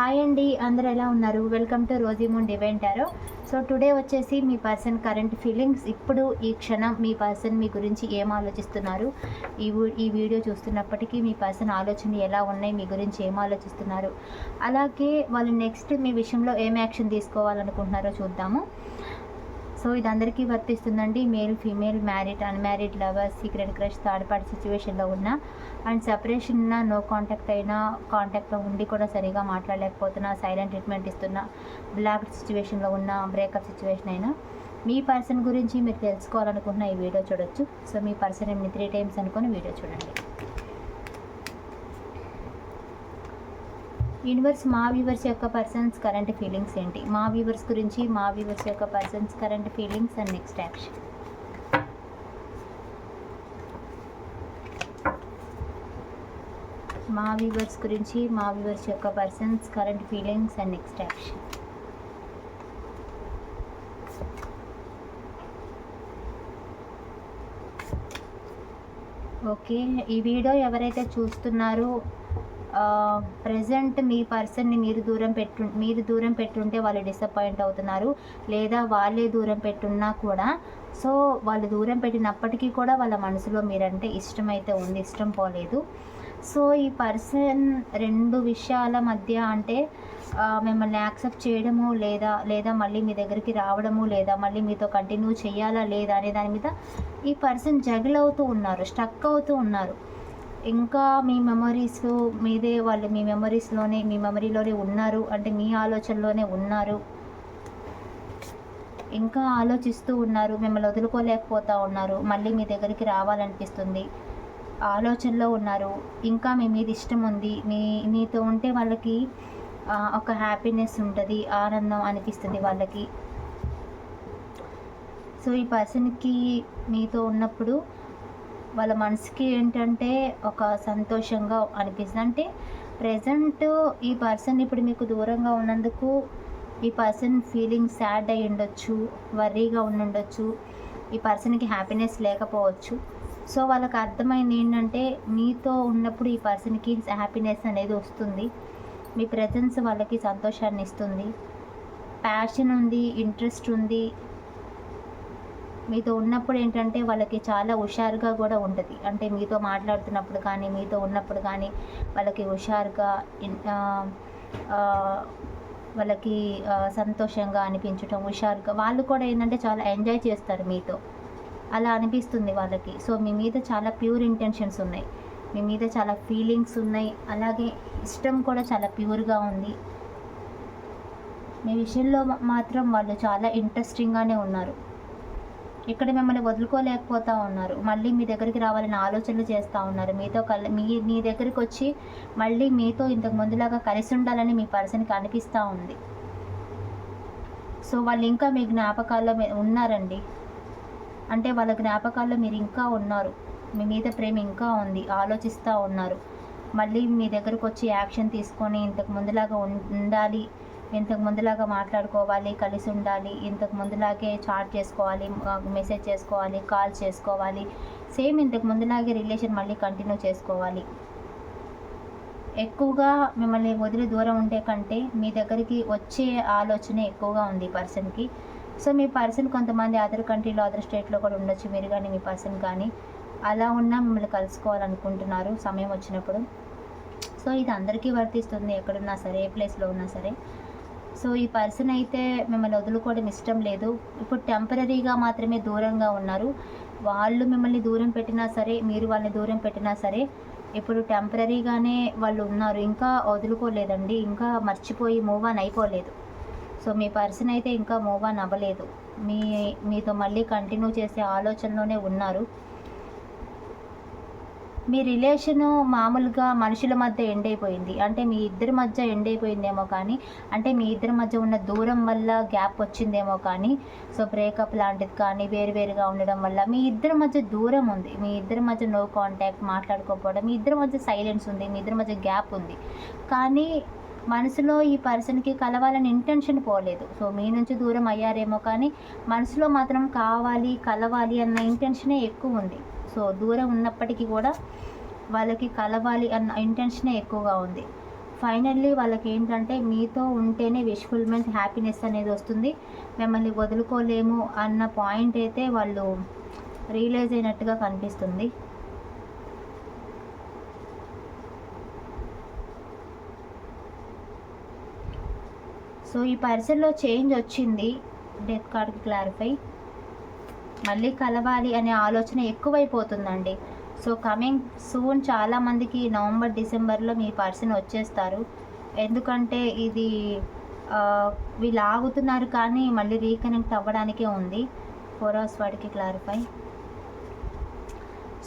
Hi అండి అందరు ఎలా ఉన్నారు? వెల్కమ్ టు రోజీ మూన్ డివెంటారో సో టుడే వచ్చేసి మీ పర్సన్ కరెంట్ ఫీలింగ్స్ ఇప్పుడు ఈ క్షణం మీ పర్సన్ మీ గురించి ఏం ఆలోచిస్తున్నారు? ఈ వీ- ఈ వీడియో చూస్తున్నప్పటికీ మీ పర్సన్ ఆలోచనలు ఎలా ఉన్నాయి? మీ గురించి ఏం ఆలోచిస్తున్నారు? అలాగే వాళ్ళు నెక్స్ట్ మీ విషయంలో ఏం యాక్షన్ తీసుకోవాలనుకుంటున్నారో చూద్దాము. సో ఇది అందరికీ వర్తిస్తుందండి. Male female married unmarried lover secret crush third party సిచ్యువేషన్లో ఉన్న అండ్ సపరేషన్ ఉన్న నో కాంటాక్ట్ అయినా కాంటాక్ట్లో ఉండి కూడా సరిగా మాట్లాడలేకపోతున్నా సైలెంట్ ట్రీట్మెంట్ ఇస్తున్నా బ్లాక్ సిచ్యువేషన్లో ఉన్న బ్రేకప్ సిచ్యువేషన్ అయినా. మీ పర్సన్ గురించి మీరు తెలుసుకోవాలనుకుంటున్న ఈ వీడియో చూడొచ్చు. సో మీ పర్సన్ ఎన్ని త్రీ టైమ్స్ అనుకొని వీడియో చూడండి. యూనివర్స్ మా వ్యూవర్స్ యొక్క పర్సన్స్ కరెంట్ ఫీలింగ్స్ ఏంటి? మా వ్యూవర్స్ గురించి మా వ్యూవర్స్ యొక్క persons current feelings and next action. మా వ్యూవర్స్ గురించి మా వ్యూవర్స్ యొక్క persons current feelings and next action. Okay ఈ వీడియో ఎవరైతే చూస్తున్నారో ప్రజెంట్ మీ పర్సన్ని మీరు దూరం పెట్టు మీరు దూరం పెట్టుంటే వాళ్ళు డిసప్పాయింట్ అవుతున్నారు. లేదా వాళ్ళే దూరం పెట్టున్నా కూడా సో వాళ్ళు దూరం పెట్టినప్పటికీ కూడా వాళ్ళ మనసులో మీరంటే ఇష్టం అయితే ఉంది ఇష్టం పోలేదు. సో ఈ పర్సన్ రెండు విషయాల మధ్య అంటే మిమ్మల్ని యాక్సెప్ట్ చేయడము లేదా లేదా మళ్ళీ మీ దగ్గరికి రావడము లేదా మళ్ళీ మీతో కంటిన్యూ చేయాలా లేదా అనే దాని మీద ఈ పర్సన్ జగిల్ అవుతూ ఉన్నారు స్టక్ అవుతూ ఉన్నారు. ఇంకా మీ మెమరీస్ మీదే వాళ్ళు మీ మెమరీస్లోనే మీ మెమరీలోనే ఉన్నారు అంటే మీ ఆలోచనలోనే ఉన్నారు. ఇంకా ఆలోచిస్తూ ఉన్నారు మిమ్మల్ని వదులుకోలేకపోతూ ఉన్నారు మళ్ళీ మీ దగ్గరికి రావాలనిపిస్తుంది. ఆలోచనలో ఉన్నారు ఇంకా మీ మీద ఇష్టం ఉంది మీ మీతో ఉంటే వాళ్ళకి ఒక హ్యాపీనెస్ ఉంటుంది ఆనందం అనిపిస్తుంది వాళ్ళకి. సో ఈ పర్సన్కి మీతో ఉన్నప్పుడు వాళ్ళ మనసుకి ఏంటంటే ఒక సంతోషంగా అనిపిస్తుంది. అంటే ప్రజెంట్ ఈ పర్సన్ ఇప్పుడు మీకు దూరంగా ఉన్నందుకు ఈ పర్సన్ ఫీలింగ్ సాడ్ అయి ఉండొచ్చు వర్రీగా ఉండుండొచ్చు ఈ పర్సన్కి హ్యాపీనెస్ లేకపోవచ్చు. సో వాళ్ళకి అర్థమైంది ఏంటంటే మీతో ఉన్నప్పుడు ఈ పర్సన్కి హ్యాపీనెస్ అనేది వస్తుంది. మీ ప్రజెన్స్ వాళ్ళకి సంతోషాన్ని ఇస్తుంది. ప్యాషన్ ఉంది ఇంట్రెస్ట్ ఉంది మీతో ఉన్నప్పుడు ఏంటంటే వాళ్ళకి చాలా హుషారుగా కూడా ఉంటుంది. అంటే మీతో మాట్లాడుతున్నప్పుడు కానీ మీతో ఉన్నప్పుడు కానీ వాళ్ళకి హుషారుగా వాళ్ళకి సంతోషంగా అనిపించటం హుషారుగా వాళ్ళు కూడా ఏంటంటే చాలా ఎంజాయ్ చేస్తారు మీతో. అలా అనిపిస్తుంది వాళ్ళకి. సో మీ మీద చాలా ప్యూర్ ఇంటెన్షన్స్ ఉన్నాయి. మీ మీద చాలా ఫీలింగ్స్ ఉన్నాయి. అలాగే ఇష్టం కూడా చాలా ప్యూర్గా ఉంది. మీ విషయంలో మాత్రం వాళ్ళు చాలా ఇంట్రెస్టింగ్గానే ఉన్నారు. ఇక్కడ మిమ్మల్ని వదులుకోలేకపోతా ఉన్నారు. మళ్ళీ మీ దగ్గరికి రావాలని ఆలోచనలు చేస్తూ ఉన్నారు. మీతో కల్ మీ మీ దగ్గరికి వచ్చి మళ్ళీ మీతో ఇంతకు ముందులాగా కలిసి ఉండాలని మీ పర్సన్కి అనిపిస్తూ ఉంది. సో వాళ్ళు ఇంకా మీ జ్ఞాపకాల్లో ఉన్నారండి. అంటే వాళ్ళ జ్ఞాపకాల్లో మీరు ఇంకా ఉన్నారు. మీ మీద ప్రేమ ఇంకా ఉంది. ఆలోచిస్తూ ఉన్నారు. మళ్ళీ మీ దగ్గరకు వచ్చి యాక్షన్ తీసుకొని ఇంతకు ముందులాగా ఉండాలి ఇంతకు ముందులాగా మాట్లాడుకోవాలి కలిసి ఉండాలి ఇంతకు ముందులాగే చాట్ చేసుకోవాలి మెసేజ్ చేసుకోవాలి కాల్ చేసుకోవాలి. సేమ్ ఇంతకు ముందులాగే రిలేషన్ మళ్ళీ కంటిన్యూ చేసుకోవాలి. ఎక్కువగా మిమ్మల్ని వదిలి దూరం ఉండే కంటే మీ దగ్గరికి వచ్చే ఆలోచన ఎక్కువగా ఉంది పర్సన్కి సో మీ పర్సన్ కొంతమంది అదర్ కంట్రీలో అదర్ స్టేట్లో కూడా ఉండొచ్చు మీరు కానీ మీ పర్సన్ కానీ. అలా ఉన్నా మిమ్మల్ని కలుసుకోవాలనుకుంటున్నారు సమయం వచ్చినప్పుడు. సో ఇది అందరికీ వర్తిస్తుంది ఎక్కడున్నా సరే ఏ ప్లేస్లో ఉన్నా సరే. సో ఈ పర్సన్ అయితే మిమ్మల్ని వదులుకోవడం ఇష్టం లేదు. ఇప్పుడు టెంపరీగా మాత్రమే దూరంగా ఉన్నారు. వాళ్ళు మిమ్మల్ని దూరం పెట్టినా సరే మీరు వాళ్ళని దూరం పెట్టినా సరే ఇప్పుడు టెంపరీగానే వాళ్ళు ఉన్నారు. ఇంకా వదులుకోలేదండి. ఇంకా మర్చిపోయి మూవ్ ఆన్ అయిపోలేదు. సో మీ పర్సన్ అయితే ఇంకా మూవ్ ఆన్ అవ్వలేదు. మీ మీతో మళ్ళీ కంటిన్యూ చేసే ఆలోచనలోనే ఉన్నారు. మీ రిలేషను మామూలుగా మనుషుల మధ్య ఎండ్ అయిపోయింది. అంటే మీ ఇద్దరి మధ్య ఎండ్ అయిపోయిందేమో కానీ అంటే మీ ఇద్దరి మధ్య ఉన్న దూరం వల్ల గ్యాప్ వచ్చిందేమో కానీ సో బ్రేకప్ లాంటిది కానీ వేరువేరుగా ఉండడం వల్ల మీ ఇద్దరి మధ్య దూరం ఉంది. మీ ఇద్దరి మధ్య నో కాంటాక్ట్ మాట్లాడుకోకపోవడం మీ ఇద్దరి మధ్య సైలెన్స్ ఉంది మీ ఇద్దరి మధ్య గ్యాప్ ఉంది. కానీ మనసులో ఈ పర్సన్కి కలవాలని ఇంటెన్షన్ పోలేదు. సో మీ నుంచి దూరం అయ్యారేమో కానీ మనసులో మాత్రం కావాలి కలవాలి అన్న ఇంటెన్షనే ఎక్కువ ఉంది. సో దూరం ఉన్నప్పటికీ కూడా వాళ్ళకి కలవాలి అన్న ఇంటెన్షనే ఎక్కువగా ఉంది. ఫైనల్లీ వాళ్ళకి ఏంటంటే మీతో ఉంటేనే విష్ఫుల్మెంట్ హ్యాపీనెస్ అనేది వస్తుంది. మిమ్మల్ని వదులుకోలేము అన్న పాయింట్ అయితే వాళ్ళు రియలైజ్ అయినట్టుగా కనిపిస్తుంది. సో ఈ పర్సన్లో చేంజ్ వచ్చింది. డెత్ కార్డ్కి క్లారిఫై మళ్ళీ కలవాలి అనే ఆలోచన ఎక్కువైపోతుందండి. సో కమింగ్ సూన్ చాలామందికి నవంబర్ డిసెంబర్లో మీ పర్సన్ వచ్చేస్తారు. ఎందుకంటే ఇది వీళ్ళు ఆగుతున్నారు కానీ మళ్ళీ రీకనెక్ట్ అవ్వడానికే ఉంది. ఫోర్ అవర్స్ వాడికి clarify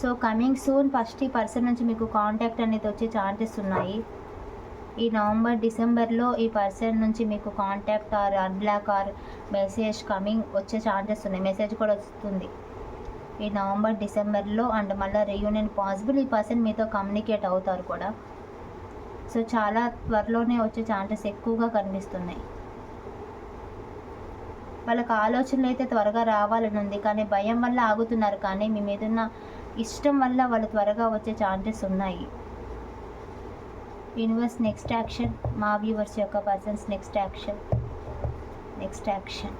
so coming soon first ఈ పర్సన్ నుంచి మీకు కాంటాక్ట్ అనేది వచ్చే ఛాన్సెస్ ఉన్నాయి. ఈ నవంబర్ డిసెంబర్లో ఈ పర్సన్ నుంచి మీకు contact or unblock or message coming వచ్చే ఛాన్సెస్ ఉన్నాయి. మెసేజ్ కూడా వస్తుంది. ఈ నవంబర్ డిసెంబర్లో అండ్ మళ్ళీ రీయూనియన్ పాసిబుల్ ఈ పర్సన్ మీతో కమ్యూనికేట్ అవుతారు కూడా. సో చాలా త్వరలోనే వచ్చే ఛాన్సెస్ ఎక్కువగా కనిపిస్తున్నాయి. వాళ్ళకి ఆలోచనలు అయితే త్వరగా రావాలని ఉంది. కానీ భయం వల్ల ఆగుతున్నారు. కానీ మీ మీద ఉన్న ఇష్టం వల్ల వాళ్ళు త్వరగా వచ్చే ఛాన్సెస్ ఉన్నాయి. యూనివర్స్ నెక్స్ట్ యాక్షన్ మా వ్యూవర్స్ యొక్క persons next action. Next action.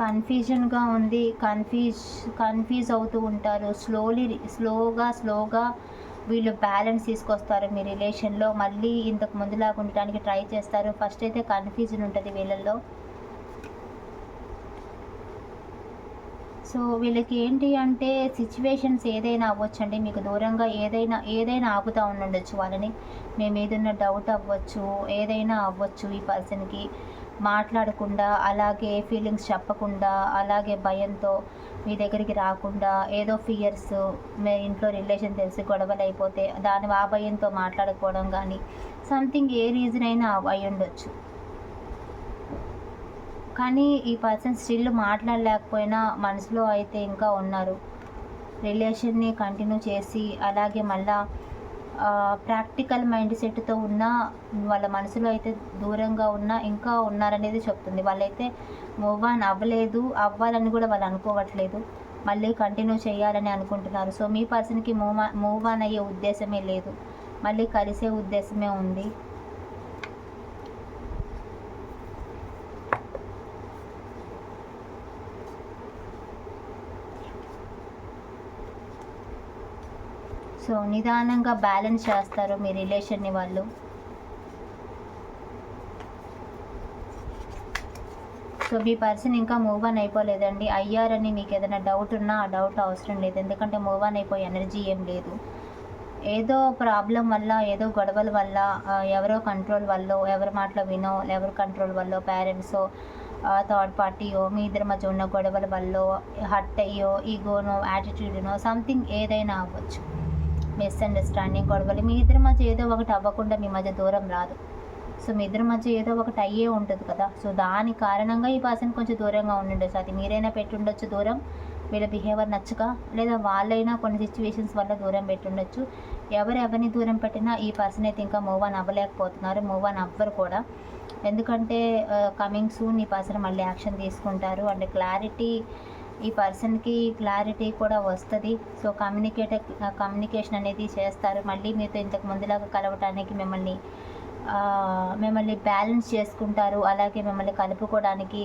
కన్ఫ్యూజన్గా ఉంది కన్ఫ్యూజ్ కన్ఫ్యూజ్ అవుతూ ఉంటారు. స్లోలీ స్లోగా స్లోగా వీళ్ళు బ్యాలెన్స్ తీసుకొస్తారు మీ రిలేషన్లో మళ్ళీ ఇంతకు ముందులాగా ఉండటానికి ట్రై చేస్తారు. ఫస్ట్ అయితే కన్ఫ్యూజన్ ఉంటుంది వీళ్ళల్లో. సో వీళ్ళకి ఏంటి అంటే సిచ్యువేషన్స్ ఏదైనా అవ్వచ్చు అండి మీకు దూరంగా ఏదైనా ఏదైనా ఆపుతూ ఉండొచ్చు వాళ్ళని. మేము ఏదైనా డౌట్ అవ్వచ్చు ఏదైనా అవ్వచ్చు ఈ పర్సన్కి మాట్లాడకుండా అలాగే ఫీలింగ్స్ చెప్పకుండా అలాగే భయంతో. మీ దగ్గరికి రాకుండా ఏదో ఫియర్స్ మీ ఇంట్లో రిలేషన్ తెలిసి గొడవలు అయిపోతే దాని ఆ భయంతో మాట్లాడుకోవడం కానీ సంథింగ్ ఏ రీజన్ అయినా అయి ఉండొచ్చు. కానీ ఈ పర్సన్ స్టిల్ మాట్లాడలేకపోయినా మనసులో అయితే ఇంకా ఉన్నారు. రిలేషన్ని కంటిన్యూ చేసి అలాగే మళ్ళీ ప్రాక్టికల్ మైండ్ సెట్తో ఉన్న వాళ్ళ మనసులో అయితే దూరంగా ఉన్న ఇంకా ఉన్నారనేది చెప్తుంది. వాళ్ళైతే మూవ్ ఆన్ అవ్వలేదు అవ్వాలని కూడా వాళ్ళు అనుకోవట్లేదు. మళ్ళీ కంటిన్యూ చేయాలని అనుకుంటున్నారు. సో మీ పర్సన్కి మూవ్ మూవ్ ఆన్ అయ్యే ఉద్దేశమే లేదు. మళ్ళీ కలిసే ఉద్దేశమే ఉంది. సో నిదానంగా బ్యాలెన్స్ చేస్తారు మీ రిలేషన్ని వాళ్ళు. సో మీ పర్సన్ ఇంకా మూవ్ ఆన్ అయిపోలేదండి. అయ్యారని మీకు ఏదైనా డౌట్ ఉన్నా ఆ డౌట్ అవసరం లేదు. ఎందుకంటే మూవ్ ఆన్ అయిపోయే ఎనర్జీ ఏం లేదు. ఏదో ప్రాబ్లం వల్ల ఏదో గొడవల వల్ల ఎవరో కంట్రోల్ వల్ల ఎవరి మాటలో వినో ఎవరి కంట్రోల్ వల్ల పేరెంట్స్ థర్డ్ పార్టీయో మీ ఇద్దరి మధ్య ఉన్న గొడవల వల్ల హట్ అయ్యో ఈగోనో యాటిట్యూడ్నో సంథింగ్ ఏదైనా అవ్వచ్చు. మిస్అండర్స్టాండింగ్ గొడవలు మీ ఇద్దరి మధ్య ఏదో ఒకటి అవ్వకుండా మీ మధ్య దూరం రాదు. సో మీ ఇద్దరి మధ్య ఏదో ఒకటి అయ్యే ఉంటుంది కదా. సో దాని కారణంగా ఈ పర్సన్ కొంచెం దూరంగా ఉండుండొచ్చు అది మీరైనా పెట్టుండొచ్చు దూరం. వీళ్ళ బిహేవియర్ నచ్చక లేదా వాళ్ళైనా కొన్ని సిచ్యువేషన్స్ వల్ల దూరం పెట్టుండొచ్చు. ఎవరు ఎవరిని దూరం పెట్టినా ఈ పర్సన్ అయితే ఇంకా మూవ్ ఆన్ అవ్వలేకపోతున్నారు. మూవ్ ఆన్ అవ్వరు కూడా. ఎందుకంటే uh, కమింగ్ సూన్ ఈ పర్సన్ మళ్ళీ యాక్షన్ తీసుకుంటారు. అండ్ క్లారిటీ ఈ పర్సన్కి క్లారిటీ కూడా వస్తుంది. సో కమ్యూనికేట్ కమ్యూనికేషన్ అనేది చేస్తారు. మళ్ళీ మీతో ఇంతకు ముందులాగా కలవటానికి మిమ్మల్ని మిమ్మల్ని బ్యాలెన్స్ చేసుకుంటారు. అలాగే మిమ్మల్ని కలుపుకోవడానికి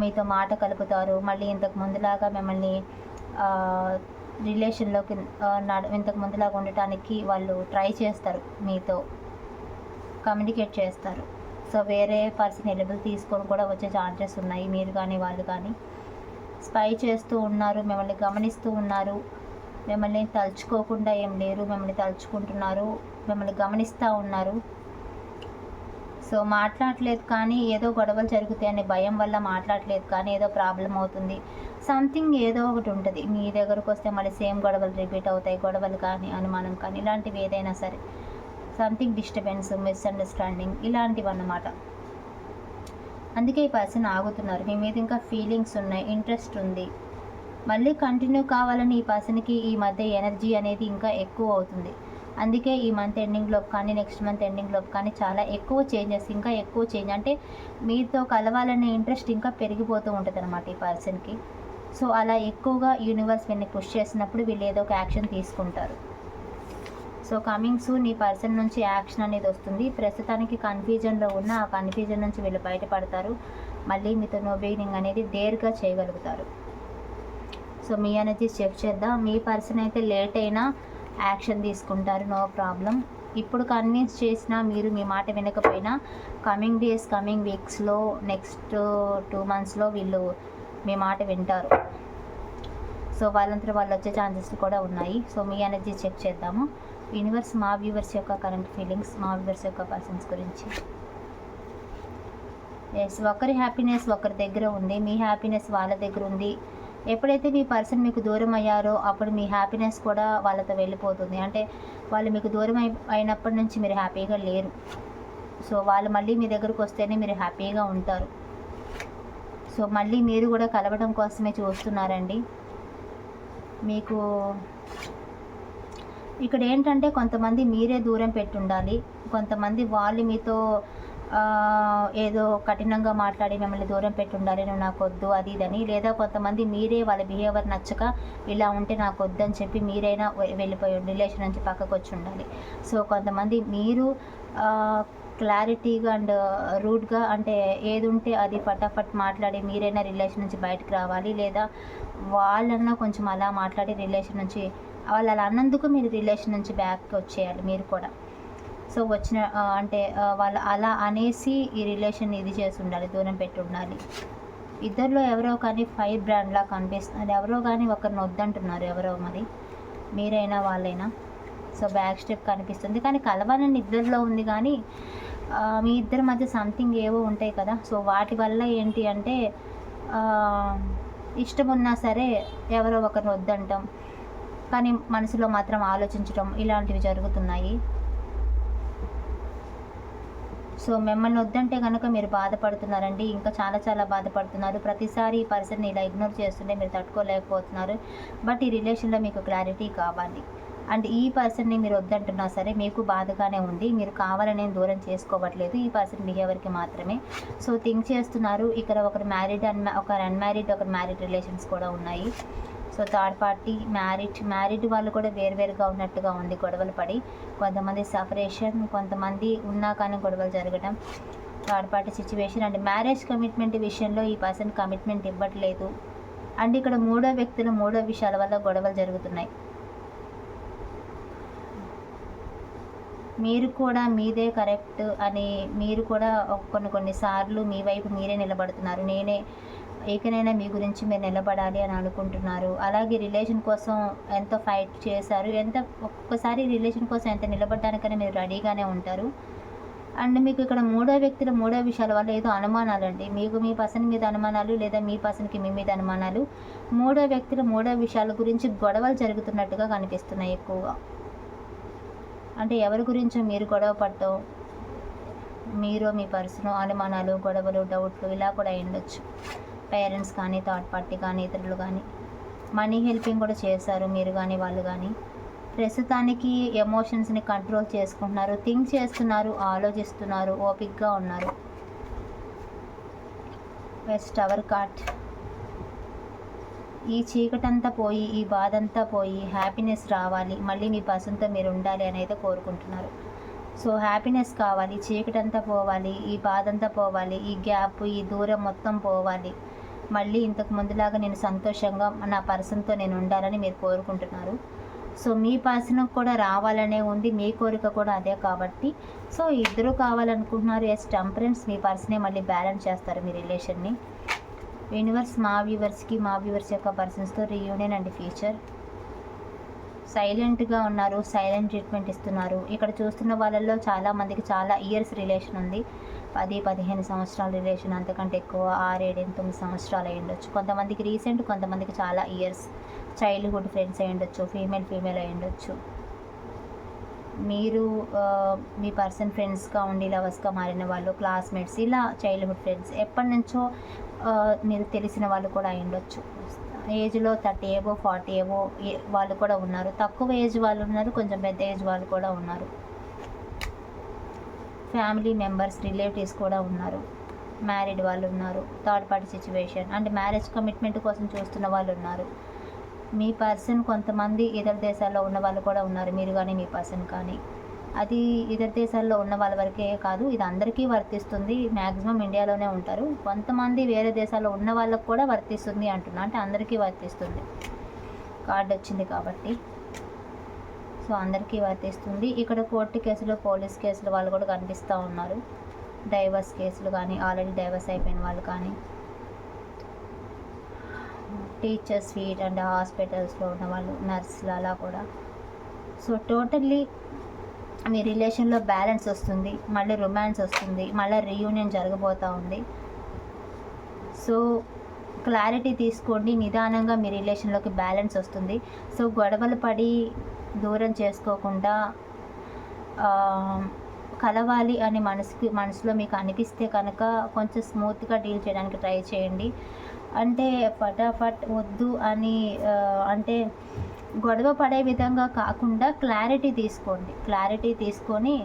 మీతో మాట కలుపుతారు. మళ్ళీ ఇంతకు ముందులాగా మిమ్మల్ని రిలేషన్లోకి నడ ఇంతకు ముందులాగా ఉండటానికి వాళ్ళు ట్రై చేస్తారు. మీతో కమ్యూనికేట్ చేస్తారు. సో వేరే పర్సన్ ఎలిబుల్ తీసుకొని కూడా వచ్చే ఛాన్సెస్ ఉన్నాయి. మీరు కానీ వాళ్ళు కానీ. స్పై చేస్తూ ఉన్నారు మిమ్మల్ని గమనిస్తూ ఉన్నారు. మిమ్మల్ని తలుచుకోకుండా ఏం లేరు మిమ్మల్ని తలుచుకుంటున్నారు మిమ్మల్ని గమనిస్తూ ఉన్నారు. సో మాట్లాడలేదు కానీ ఏదో గొడవలు జరుగుతాయి అనే భయం వల్ల మాట్లాడలేదు కానీ ఏదో ప్రాబ్లం అవుతుంది. సంథింగ్ ఏదో ఒకటి ఉంటుంది. మీ దగ్గరకు వస్తే మళ్ళీ సేమ్ గొడవలు రిపీట్ అవుతాయి గొడవలు కానీ అనుమానం కానీ ఇలాంటివి ఏదైనా సరే. సంథింగ్ డిస్టర్బెన్స్ మిస్అండర్స్టాండింగ్ ఇలాంటివి అన్నమాట అందుకే ఈ పర్సన్ ఆగుతున్నారు. మీ మీద ఇంకా ఫీలింగ్స్ ఉన్నాయి ఇంట్రెస్ట్ ఉంది. మళ్ళీ కంటిన్యూ కావాలని ఈ పర్సన్కి ఈ మధ్య ఎనర్జీ అనేది ఇంకా ఎక్కువ అవుతుంది. అందుకే ఈ మంత్ ఎండింగ్లోకి కానీ నెక్స్ట్ మంత్ ఎండింగ్లోకి కానీ చాలా ఎక్కువ చేంజెస్ ఇంకా ఎక్కువ చేంజ్ అంటే మీతో కలవాలనే ఇంట్రెస్ట్ ఇంకా పెరిగిపోతూ ఉంటుంది అనమాట ఈ పర్సన్కి సో అలా ఎక్కువగా యూనివర్స్ వీళ్ళని పుష్ చేసినప్పుడు వీళ్ళు ఏదో ఒక యాక్షన్ తీసుకుంటారు. సో కమింగ్ సూన్ ఈ పర్సన్ నుంచి యాక్షన్ అనేది వస్తుంది. ప్రస్తుతానికి కన్ఫ్యూజన్లో ఉన్న ఆ కన్ఫ్యూజన్ నుంచి వీళ్ళు బయటపడతారు. మళ్ళీ మీతో నో బిగినింగ్ అనేది డేర్గా చేయగలుగుతారు. సో మీ ఎనర్జీస్ చెక్ చేద్దాం. మీ పర్సన్ అయితే లేట్ అయినా యాక్షన్ తీసుకుంటారు. నో ప్రాబ్లం ఇప్పుడు కన్విన్స్ చేసినా మీరు మీ మాట వినకపోయినా కమింగ్ డేస్ కమింగ్ వీక్స్లో నెక్స్ట్ టూ మంత్స్లో వీళ్ళు మీ మాట వింటారు. సో వాళ్ళంతా వాళ్ళు వచ్చే ఛాన్సెస్ కూడా ఉన్నాయి. సో మీ ఎనర్జీ చెక్ చేద్దాము. యూనివర్స్ మా వ్యూవర్స్ యొక్క కరెంట్ ఫీలింగ్స్ మా వ్యూవర్స్ యొక్క పర్సన్స్ గురించి. ఎస్ ఒకరి హ్యాపీనెస్ ఒకరి దగ్గర ఉంది. మీ హ్యాపీనెస్ వాళ్ళ దగ్గర ఉంది. ఎప్పుడైతే మీ పర్సన్ మీకు దూరం అయ్యారో అప్పుడు మీ హ్యాపీనెస్ కూడా వాళ్ళతో వెళ్ళిపోతుంది. అంటే వాళ్ళు మీకు దూరం అయి అయినప్పటి నుంచి మీరు హ్యాపీగా లేరు. సో వాళ్ళు మళ్ళీ మీ దగ్గరకు వస్తేనే మీరు హ్యాపీగా ఉంటారు. సో మళ్ళీ మీరు కూడా కలవడం కోసమే చూస్తున్నారండి. మీకు ఇక్కడ ఏంటంటే కొంతమంది మీరే దూరం పెట్టుండాలి. కొంతమంది వాళ్ళు మీతో ఏదో కఠినంగా మాట్లాడి మిమ్మల్ని దూరం పెట్టుండాలి. నువ్వు నాకు వద్దు అది ఇదని లేదా కొంతమంది మీరే వాళ్ళ బిహేవియర్ నచ్చక ఇలా ఉంటే నాకు వద్దని చెప్పి మీరైనా వె- వెళ్ళిపోయి రిలేషన్ నుంచి పక్కకు వచ్చి ఉండాలి సో కొంతమంది మీరు క్లారిటీగా అండ్ రూట్గా అంటే ఏది ఉంటే అది ఫటాఫట్ మాట్లాడి మీరైనా రిలేషన్ నుంచి బయటకు రావాలి. లేదా వాళ్ళన్నా కొంచెం అలా మాట్లాడి రిలేషన్ నుంచి వాళ్ళు అలా అన్నందుకు మీరు రిలేషన్ నుంచి బ్యాక్ వచ్చేయాలి మీరు కూడా. సో వచ్చిన అంటే వాళ్ళు అలా అనేసి ఈ రిలేషన్ ఇది చేసి ఉండాలి దూరం పెట్టి ఉండాలి. ఇద్దరిలో ఎవరో కానీ ఫైర్ బ్రాండ్లా కనిపిస్తున్నారు ఎవరో కానీ ఒకరిని వద్దంటున్నారు ఎవరో మరి. మీరైనా వాళ్ళైనా. సో బ్యాక్ స్టెప్ కనిపిస్తుంది. కానీ కలవాలని ఇద్దరిలో ఉంది కానీ మీ ఇద్దరి మధ్య సంథింగ్ ఏవో ఉంటాయి కదా. సో వాటి వల్ల ఏంటి అంటే ఇష్టం ఉన్నా సరే ఎవరో ఒకరిని వద్దంటాం. కానీ మనసులో మాత్రం ఆలోచించడం ఇలాంటివి జరుగుతున్నాయి. సో మిమ్మల్ని వద్దంటే కనుక మీరు బాధపడుతున్నారండి. ఇంకా చాలా చాలా బాధపడుతున్నారు. ప్రతిసారి ఈ పర్సన్ని ఇలా ఇగ్నోర్ చేస్తుంటే మీరు తట్టుకోలేకపోతున్నారు. బట్ ఈ రిలేషన్లో మీకు క్లారిటీ కావాలి. అండ్ ఈ పర్సన్ని మీరు వద్దంటున్నా సరే మీకు బాధగానే ఉంది. మీరు కావాలని దూరం చేసుకోవట్లేదు. ఈ పర్సన్ బిహేవియర్కి మాత్రమే. సో థింక్ చేస్తున్నారు. ఇక్కడ ఒకరు మ్యారీడ్ అన్ ఒకరు అన్మ్యారీడ్ ఒకరు మ్యారీడ్ రిలేషన్స్ కూడా ఉన్నాయి. So third party married married వాళ్ళు కూడా వేరువేరుగా ఉన్నట్టుగా ఉంది గొడవలు పడి. కొంతమంది సపరేషన్ కొంతమంది ఉన్నా కానీ గొడవలు జరగడం third party situation and marriage commitment విషయంలో ఈ పర్సన్ కమిట్మెంట్ ఇవ్వట్లేదు. అండ్ ఇక్కడ మూడో వ్యక్తులు మూడో విషయాల వల్ల గొడవలు జరుగుతున్నాయి. మీరు కూడా మీదే కరెక్ట్ అని మీరు కూడా కొన్ని కొన్ని సార్లు మీ వైపు మీరే నిలబడుతున్నారు. నేనే ఏకనైనా మీ గురించి మీరు నిలబడాలి అని అనుకుంటున్నారు. అలాగే రిలేషన్ కోసం ఎంతో ఫైట్ చేశారు. ఎంత ఒక్కసారి రిలేషన్ కోసం ఎంత నిలబడడానికైనా మీరు రెడీగానే ఉంటారు. అండ్ మీకు ఇక్కడ మూడో వ్యక్తుల మూడో విషయాల వల్ల ఏదో అనుమానాలు అండి మీకు మీ పర్సన్ మీద అనుమానాలు లేదా మీ పర్సన్కి మీ మీద అనుమానాలు. మూడో వ్యక్తుల మూడో విషయాల గురించి గొడవలు జరుగుతున్నట్టుగా కనిపిస్తున్నాయి ఎక్కువగా. అంటే ఎవరి గురించో మీరు గొడవ పడటం మీరు మీ పర్సన్ అనుమానాలు గొడవలు డౌట్లు ఇలా కూడా అయి ఉండొచ్చు. పేరెంట్స్ కానీ థర్డ్ పార్టీ కానీ ఇతరులు కానీ మనీ హెల్పింగ్ కూడా చేశారు మీరు కానీ వాళ్ళు కానీ. ప్రస్తుతానికి ఎమోషన్స్ని కంట్రోల్ చేసుకుంటున్నారు థింక్ చేస్తున్నారు ఆలోచిస్తున్నారు ఓపిక్గా ఉన్నారు. వెస్ట్ అవర్ కార్ట్ ఈ చీకటంతా పోయి ఈ బాధ అంతా పోయి హ్యాపీనెస్ రావాలి మళ్ళీ మీ పర్సన్తో మీరు ఉండాలి అని అయితే కోరుకుంటున్నారు. సో హ్యాపీనెస్ కావాలి చీకటంతా పోవాలి ఈ బాధ అంతా పోవాలి ఈ గ్యాప్ ఈ దూరం మొత్తం పోవాలి. మళ్ళీ ఇంతకు ముందులాగా నేను సంతోషంగా నా పర్సన్తో నేను ఉండాలని మీరు కోరుకుంటున్నారు. సో మీ పర్సన్ కూడా రావాలనే ఉంది మీ కోరిక కూడా అదే కాబట్టి. సో ఇద్దరు కావాలనుకుంటున్నారు ఎస్ టెంపరెన్స్ మీ పర్సనే మళ్ళీ బ్యాలెన్స్ చేస్తారు మీ రిలేషన్ని. యూనివర్స్ మా వ్యూవర్స్కి మా వ్యూవర్స్ యొక్క పర్సన్స్తో రీయూనియన్ అండ్ ఫ్యూచర్ సైలెంట్గా ఉన్నారు సైలెంట్ ట్రీట్మెంట్ ఇస్తున్నారు. ఇక్కడ చూస్తున్న వాళ్ళల్లో చాలామందికి చాలా ఇయర్స్ రిలేషన్ ఉంది. పది పదిహేను సంవత్సరాల రిలేషన్ అంతకంటే ఎక్కువ ఆరు ఏడు తొమ్మిది సంవత్సరాలు అయి ఉండొచ్చు. కొంతమందికి రీసెంట్ కొంతమందికి చాలా ఇయర్స్ చైల్డ్హుడ్ ఫ్రెండ్స్ అయి ఉండొచ్చు ఫీమేల్ ఫీమేల్ అయి ఉండొచ్చు. మీరు మీ పర్సన్ ఫ్రెండ్స్గా ఉండి లవర్స్గా మారిన వాళ్ళు క్లాస్మేట్స్ ఇలా చైల్డ్హుడ్ ఫ్రెండ్స్ ఎప్పటి నుంచో మీరు తెలిసిన వాళ్ళు కూడా అయి ఉండొచ్చు. ఏజ్లో థర్టీ ఏవో ఫార్టీ ఏవో వాళ్ళు కూడా ఉన్నారు. తక్కువ ఏజ్ వాళ్ళు ఉన్నారు కొంచెం పెద్ద ఏజ్ వాళ్ళు కూడా ఉన్నారు. ఫ్యామిలీ మెంబర్స్ రిలేటివ్స్ కూడా ఉన్నారు. మ్యారీడ్ వాళ్ళు ఉన్నారు. Third party situation. అంటే మ్యారేజ్ కమిట్మెంట్ కోసం చూస్తున్న వాళ్ళు ఉన్నారు. మీ పర్సన్ కొంతమంది ఇతర దేశాల్లో ఉన్న వాళ్ళు కూడా ఉన్నారు. మీరు కానీ మీ పర్సన్ కానీ. అది ఇతర దేశాల్లో ఉన్న వాళ్ళ వరకే కాదు ఇది అందరికీ వర్తిస్తుంది. మ్యాక్సిమం ఇండియాలోనే ఉంటారు. కొంతమంది వేరే దేశాల్లో ఉన్న వాళ్ళకు కూడా వర్తిస్తుంది అంటున్నా. అంటే అందరికీ వర్తిస్తుంది. కార్డు వచ్చింది కాబట్టి. సో అందరికీ వర్తిస్తుంది. ఇక్కడ కోర్టు కేసులు పోలీస్ కేసులు వాళ్ళు కూడా కనిపిస్తూ ఉన్నారు. డైవర్స్ కేసులు కానీ ఆల్రెడీ డైవర్స్ అయిపోయిన వాళ్ళు కానీ. టీచర్స్ ఫీట్ అండ్ హాస్పిటల్స్లో ఉన్న వాళ్ళు నర్సులు అలా కూడా. సో టోటల్లీ మీ రిలేషన్లో బ్యాలెన్స్ వస్తుంది. మళ్ళీ రొమాన్స్ వస్తుంది. మళ్ళీ రీయూనియన్ జరగబోతూ ఉంది. సో క్లారిటీ తీసుకోండి. నిదానంగా మీ రిలేషన్లోకి బ్యాలెన్స్ వస్తుంది. సో గొడవలు పడి దూరం చేసుకోకుండా కలవాలి అని మనసుకి మనసులో మీకు అనిపిస్తే కనుక కొంచెం స్మూత్గా డీల్ చేయడానికి ట్రై చేయండి. అంటే ఫటాఫట్ వద్దు అని అంటే గొడవ పడే విధంగా కాకుండా క్లారిటీ తీసుకోండి. క్లారిటీ తీసుకొని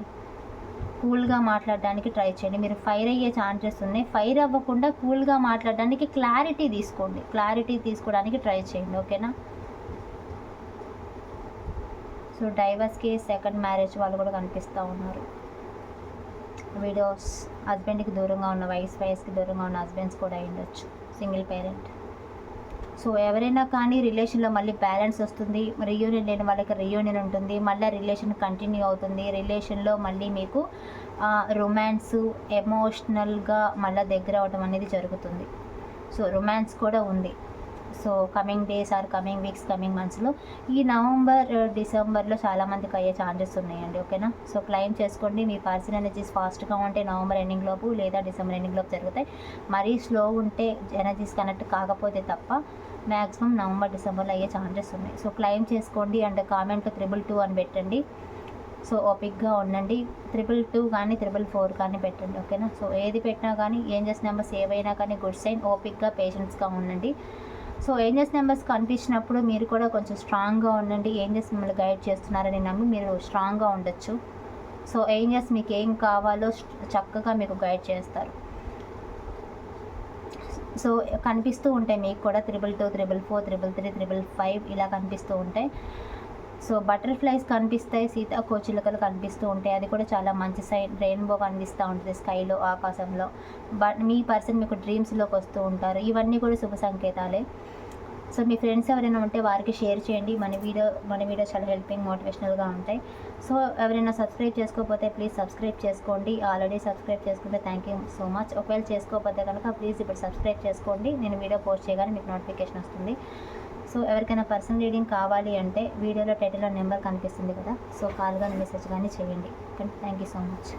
కూల్గా మాట్లాడడానికి ట్రై చేయండి. మీరు ఫైర్ అయ్యే ఛాన్సెస్ ఉన్నాయి. ఫైర్ అవ్వకుండా కూల్గా మాట్లాడడానికి క్లారిటీ తీసుకోండి. క్లారిటీ తీసుకోవడానికి ట్రై చేయండి. ఓకేనా? సో డైవర్స్కి సెకండ్ మ్యారేజ్ వాళ్ళు కూడా కనిపిస్తూ ఉన్నారు. విడోస్ హస్బెండ్కి దూరంగా ఉన్న వైస్ వైస్కి దూరంగా ఉన్న హస్బెండ్స్ కూడా అయి ఉండొచ్చు. Single parent. సో ఎవరైనా కానీ రిలేషన్లో మళ్ళీ బ్యాలెన్స్ వస్తుంది. రియూనియన్ లేని వాళ్ళకి రియూనియన్ ఉంటుంది. మళ్ళీ రిలేషన్ కంటిన్యూ అవుతుంది. రిలేషన్లో మళ్ళీ మీకు రొమాన్స్ ఎమోషనల్గా మళ్ళీ దగ్గర అవడం అనేది జరుగుతుంది. సో రొమాన్స్ కూడా ఉంది. So coming days or coming weeks coming మంత్స్లో ఈ నవంబర్ డిసెంబర్లో చాలామందికి అయ్యే ఛాన్సెస్ ఉన్నాయండి ఓకేనా సో క్లైమ్ చేసుకోండి. మీ పర్సన్ ఎనర్జీస్ ఫాస్ట్గా ఉంటే నవంబర్ ఎండింగ్ లోపు లేదా డిసెంబర్ ఎండింగ్ లోపు జరుగుతాయి. మరీ స్లో ఉంటే ఎనర్జీస్ కనెక్ట్ కాకపోతే తప్ప మ్యాక్సిమం నవంబర్ డిసెంబర్లో అయ్యే ఛాన్సెస్ ఉన్నాయి. సో క్లైమ్ చేసుకోండి అండ్ కామెంట్ త్రిబుల్ టూ అని పెట్టండి. సో ఓపిక్గా ఉండండి. త్రిబుల్ టూ కానీ త్రిబుల్ ఫోర్ కానీ పెట్టండి ఓకేనా సో ఏది పెట్టినా కానీ ఏం చేస్ నెంబర్స్ అయినా కానీ గుడ్ సైన్ ఓపిక్గా పేషెన్స్గా ఉండండి. సో ఏంజెస్ నెంబర్స్ కనిపించినప్పుడు మీరు కూడా కొంచెం స్ట్రాంగ్గా ఉండండి. ఏంజెస్ మిమ్మల్ని గైడ్ చేస్తున్నారని నమ్మి మీరు స్ట్రాంగ్గా ఉండొచ్చు. సో ఏంజెస్ మీకు ఏం కావాలో చక్కగా మీకు గైడ్ చేస్తారు. సో కనిపిస్తూ ఉంటాయి మీకు కూడా triple two triple four triple three triple five ఇలా కనిపిస్తూ ఉంటాయి. సో బటర్ఫ్లైస్ కనిపిస్తాయి సీతాకోచిలుకలు కనిపిస్తూ ఉంటాయి. అది కూడా చాలా మంచి సైడ్ రెయిన్బో కనిపిస్తూ ఉంటుంది స్కైలో ఆకాశంలో. బట్ మీ పర్సన్ మీకు డ్రీమ్స్లోకి వస్తూ ఉంటారు. ఇవన్నీ కూడా శుభ సంకేతాలే. సో మీ ఫ్రెండ్స్ ఎవరైనా ఉంటే వారికి షేర్ చేయండి. మన వీడియో మన వీడియో చాలా హెల్పింగ్ మోటివేషనల్గా ఉంటాయి. సో ఎవరైనా సబ్స్క్రైబ్ చేసుకోకపోతే ప్లీజ్ సబ్స్క్రైబ్ చేసుకోండి. ఆల్రెడీ సబ్స్క్రైబ్ చేసుకుంటే థ్యాంక్ యూ సో మచ్. ఒకవేళ చేసుకోకపోతే కనుక ప్లీజ్ ఇప్పుడు సబ్స్క్రైబ్ చేసుకోండి. నేను వీడియో పోస్ట్ చేయగానే మీకు నోటిఫికేషన్ వస్తుంది. సో ఎవరికైనా పర్సనల్ రీడింగ్ కావాలి అంటే వీడియోలో టైటిల్లో నెంబర్ కనిపిస్తుంది కదా. సో కాల్ కానీ మెసేజ్ కానీ చేయండి. Thank you so much.